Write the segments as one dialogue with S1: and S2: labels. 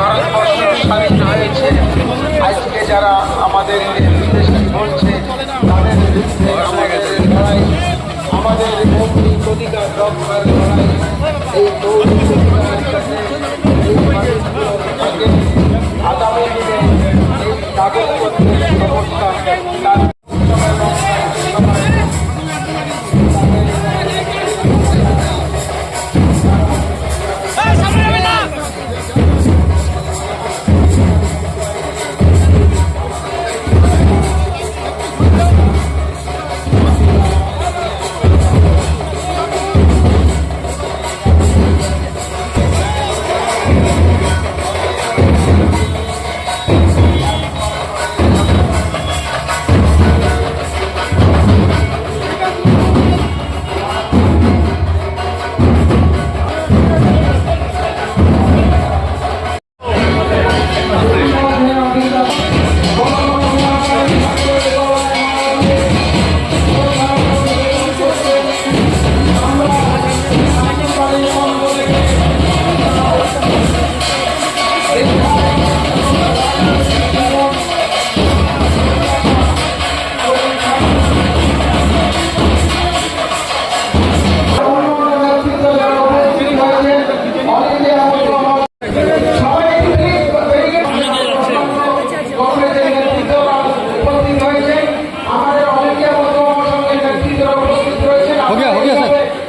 S1: ভারতবর্ষ হয়েছে আজকে যারা আমাদের বিদেশে বলছে তাদের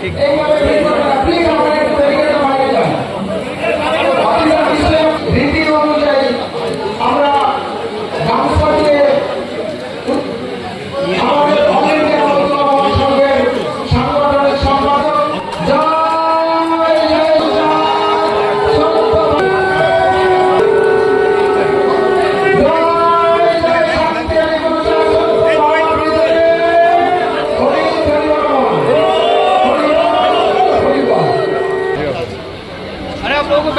S1: México.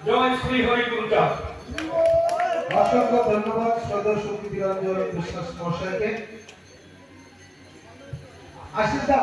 S1: জয়
S2: শ্রী হরিকুঞ্জা
S3: অসংখ্য ধন্যবাদ সদর সুখী বিশ্বাস মশাইকে আশিস দা